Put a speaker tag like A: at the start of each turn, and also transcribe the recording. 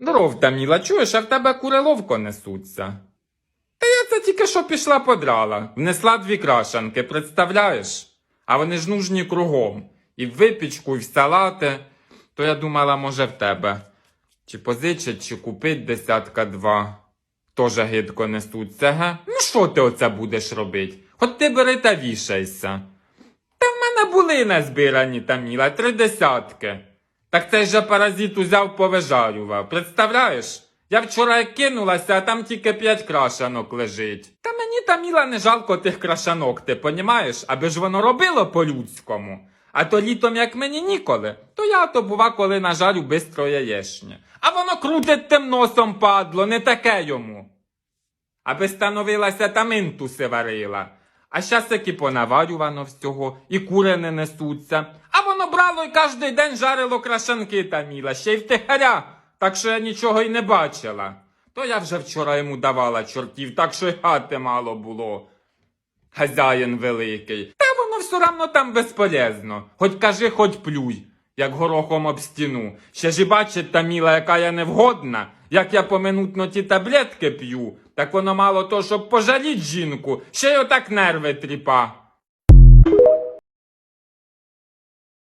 A: Здоров, Таміла, чуєш, а в тебе кури ловко несуться. Та я це тільки що пішла подрала. Внесла дві крашанки, представляєш? А вони ж нужні кругом. І в випічку, і в салати. То я думала, може, в тебе. Чи позичить, чи купить десятка два. Тоже гидко несуться, га? Ну що ти оце будеш робить? От ти бери та вішайся. Та в мене були назбирані Таміла, три десятки. Так цей же паразит узяв повижарював. Представляєш? Я вчора кинулася, а там тільки п'ять крашанок лежить. Та мені Таміла не жалко тих крашанок, ти понімаєш? Аби ж воно робило по-людському. А то літом, як мені ніколи, то я то бува, коли нажарю бистро яєшнє. А воно крутить тим носом падло, не таке йому. Аби становилася та минтуси варила. А щас таки понаварювано всього, і кури не несуться. Брало й кожний день жарило крашанки Таміла, ще й втихаря, так що я нічого й не бачила. То я вже вчора йому давала чортів, так що й хати мало було. Хазяїн великий. Та воно все равно там безполезно. Хоч кажи, хоч плюй, як горохом об стіну. Ще ж і бачить та міла, яка я невгодна, як я поминутно ті таблетки п'ю, так воно мало то, щоб пожаліть жінку, ще й отак нерви тріпа.